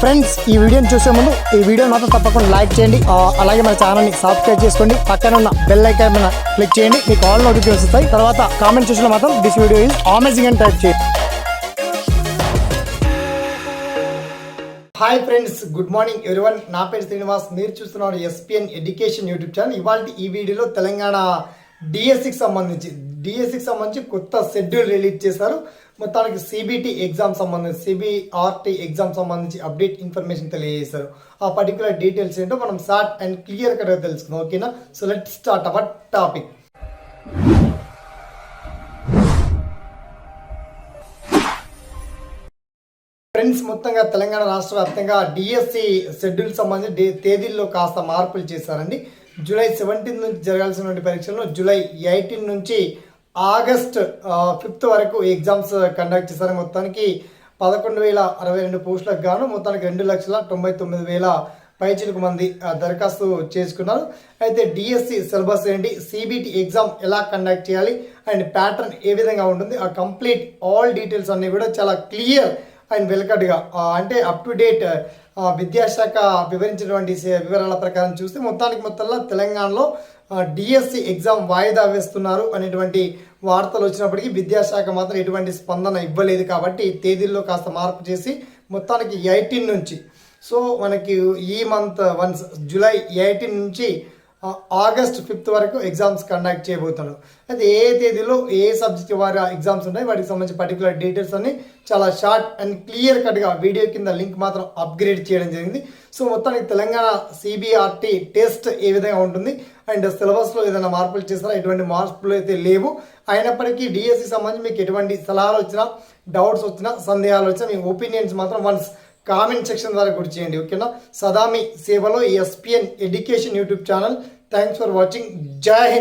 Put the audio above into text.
Friends ఈ వీడియోని చూసే ముందు ఈ వీడియో మాత్రం తప్పకుండా లైక్ చేయండి. అలాగే మన ఛానల్ని సబ్స్క్రైబ్ చేసుకోండి. పక్కన ఉన్న బెల్ ఐకాన్ మీద క్లిక్ చేయండి. మీకు ఆల్ నోటిఫికేషన్ వస్తాయి. తర్వాత కామెంట్ చూసిన మాత్రం దిస్ వీడియో ఈజ్ అమేజింగ్ అని టైప్ చేయండి. Hi friends good morning everyone నా పేరు శ్రీనివాస్. మీరు చూస్తున్నారు ఎస్పిఎన్ ఎడ్యుకేషన్ యూట్యూబ్ ఛానల్ ఇవాళ ఈ వీడియోలో తెలంగాణ డిఎస్సికి సంబంధించి డిఎస్సికి సంబంధించి కొత్త షెడ్యూల్ రిలీజ్ చేశారు. మొత్తానికి సిబిటి ఎగ్జామ్ సంబంధించి సిబిఆర్టీ ఎగ్జామ్ సంబంధించి అప్డేట్ ఇన్ఫర్మేషన్ తెలియజేశారు. ఆ పర్టికులర్ డీటెయిల్స్ ఏంటో మనం షార్ట్ అండ్ క్లియర్ కట్గా తెలుసుకుందాం ఓకేనా so let start our topic friends మొత్తంగా తెలంగాణ రాష్ట్ర వ్యాప్తంగా డిఎస్సి షెడ్యూల్ సంబంధించి తేదీల్లో కాస్త మార్పులు చేశారండి. జూలై సెవెంటీన్ నుంచి జరగాల్సినటువంటి పరీక్షలను జూలై ఎయిటీన్ నుంచి ఆగస్ట్ ఫిఫ్త్ వరకు ఎగ్జామ్స్ కండక్ట్ చేశారు. మొత్తానికి పదకొండు వేల అరవై రెండు పోస్టులకు గాను మొత్తానికి రెండు లక్షల తొంభై తొమ్మిది వేల పైచిలకు మంది ఆ, దరఖాస్తు చేసుకున్నారు. అయితే డిఎస్సి సిలబస్ ఏంటి సిబిటి ఎగ్జామ్ ఎలా కండక్ట్ చేయాలి అండ్ ప్యాటర్న్ ఏ విధంగా ఉంటుంది ఆ కంప్లీట్ ఆల్ డీటెయిల్స్ అన్నీ కూడా చాలా క్లియర్ అండ్ వెల్కట్గా అంటే అప్ టు డేట్ విద్యాశాఖ వివరించినటువంటి వివరాల ప్రకారం చూస్తే మొత్తానికి మొత్తంలో తెలంగాణలో డిఎస్సి ఎగ్జామ్ వాయిదా వేస్తున్నారు అనేటువంటి వార్తలు వచ్చినప్పటికీ విద్యాశాఖ మాత్రం ఎటువంటి స్పందన ఇవ్వలేదు కాబట్టి తేదీల్లో కాస్త మార్పు చేసి మొత్తానికి ఎయిటీన్ నుంచి. సో మనకి ఈ మంత్ వన్స్ జూలై ఎయిటీన్ నుంచి ఆగస్ట్ ఫిఫ్త్ వరకు ఎగ్జామ్స్ కండక్ట్ చేయబోతున్నారు. అయితే ఏ తేదీలో ఏ సబ్జెక్ట్ వారి ఎగ్జామ్స్ ఉన్నాయి? వాటికి సంబంధించి పర్టికులర్ డీటెయిల్స్ అన్ని చాలా షార్ట్ అండ్ క్లియర్ కట్గా వీడియో కింద లింక్ మాత్రం అప్గ్రేడ్ చేయడం జరిగింది. సో మొత్తానికి తెలంగాణ సిబిఆర్టీ టెస్ట్ ఏ విధంగా ఉంటుంది? అండ్ సిలబస్లో ఏదైనా మార్పులు చేస్తారా? ఎటువంటి మార్పులు అయితే లేవు. అయినప్పటికీ డిఎస్సి సంబంధించి మీకు ఎటువంటి సలహాలు వచ్చినా డౌట్స్ వచ్చినా సందేహాలు వచ్చినా మీ ఒపీనియన్స్ మాత్రం వన్స్ కామెంట్ సెక్షన్ ద్వారా గుర్తు చేయండి ఓకేనా? సదామి సేవలో SPN education YouTube channel. Thanks for watching. Jai Hind.